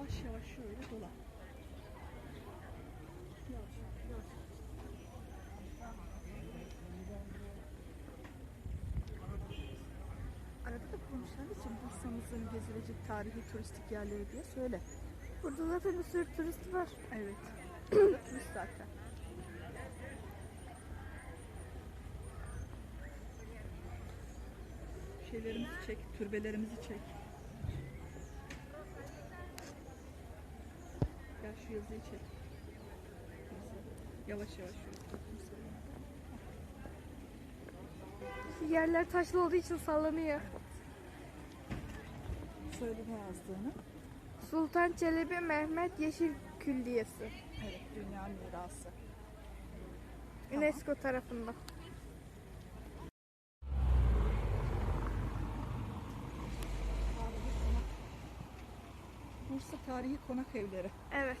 Yavaş yavaş şöyle dolan. Yavaş yavaş. Arada da konuşan için Bursa'mızın gezilecek tarihi turistik yerleri diye söyle. Burada zaten bir sürü turist var. Evet. Turist zaten. Şeylerimizi çek, türbelerimizi çek. Gel şu yazıyı çek. Yavaş yavaş şöyle. Yerler taşlı olduğu için sallanıyor. Söyle ne yazdığını. Sultan Çelebi Mehmet Yeşil Külliyesi. Evet, dünya mirası. UNESCO tarafından. Bursa Tarihi Konak Evleri. Evet.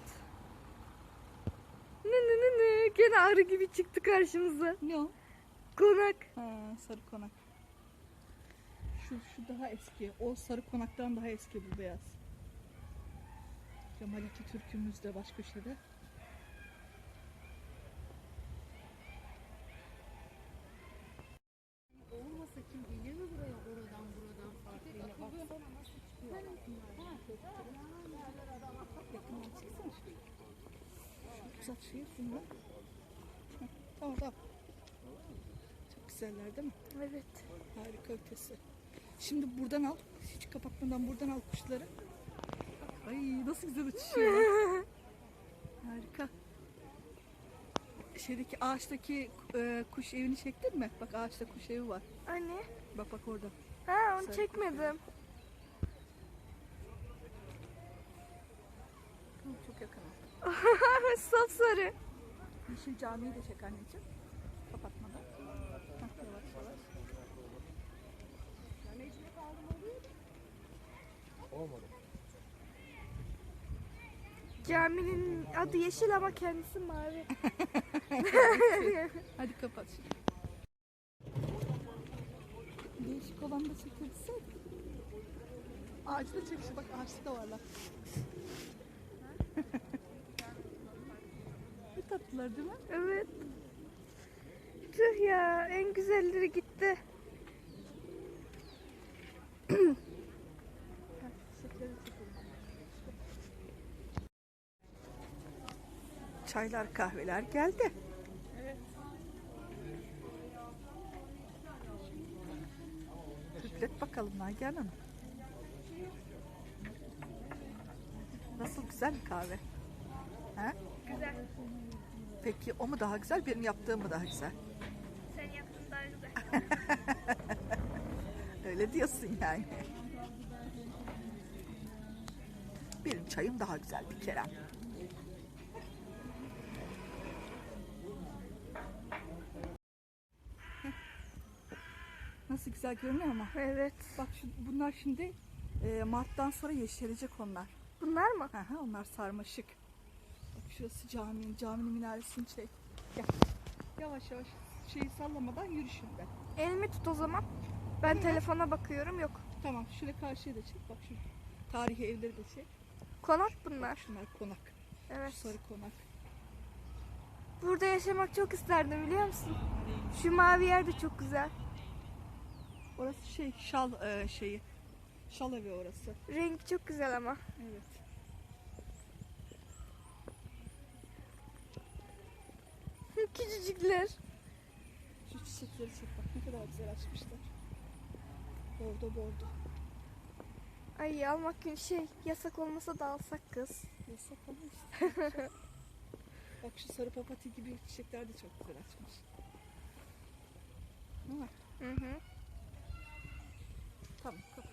Ne ne ne ne. Gene arı gibi çıktı karşımıza. Ne o? Konak. Ha, sarı konak. Şu, şu daha eski. O sarı konaktan daha eski bu beyaz. Kemal Atatürk'ümüz de baş köşede. Olmasa kim gelir mi Tamam tamam. Çok güzeller değil mi? Evet. Harika ötesi. Şimdi buradan al. Hiç kapatmadan buradan al kuşları. Ay nasıl güzel uçuşuyor. Harika. Şeydeki ağaçtaki e, kuş evini çektin mi? Bak ağaçta kuş evi var. Anne. Bak bak orada. Ha onu Sarı çekmedim. Hı, Çok yakın. Sapsarı. Yeşil camiyi de çek anneciğim. Kapatmadan. Heh, yavaş yavaş. Caminin adı yeşil ama kendisi mavi. Hadi kapat şimdi. Değişik olan da çekilse. Ağacı da çek. şu Bak ağaçta da varlar. Ne tatlılar değil mi? Evet. Tüh ya en güzelleri gitti. Çaylar, kahveler geldi. Üflet bakalım Nagihan Hanım. Nasıl güzel bir kahve? He? Güzel. Peki o mu daha güzel, benim yaptığım mı daha güzel? Sen yaptın daha güzel. Öyle diyorsun yani. Benim çayım daha güzel bir Kerem. Nasıl güzel görünüyor ama. Evet. Bak şu, bunlar şimdi e, Mart'tan sonra yeşerecek onlar. Bunlar mı? Aha, onlar sarmaşık. Şurası caminin, caminin minaresini çek. Gel. Yavaş yavaş şeyi sallamadan yürü şimdi. Elimi tut o zaman. Ben telefona bakıyorum yok. Tamam şöyle karşıya da çek. Bak şu tarihi evleri de çek. Konak bunlar. Bak şunlar konak. Evet. Şu sarı konak. Burada yaşamak çok isterdim biliyor musun? Şu mavi yer de çok güzel. Orası şey şal e, şeyi. Şal evi orası. Rengi çok güzel ama. Evet. Küçücükler. Şu çiçekleri çek bak ne kadar güzel açmışlar. Bordo bordo. Ay almak gün şey yasak olmasa da alsak kız. Yasak işte. bak şu sarı papatya gibi çiçekler de çok güzel açmış. Değil mi? Hı hı. Tamam kapat.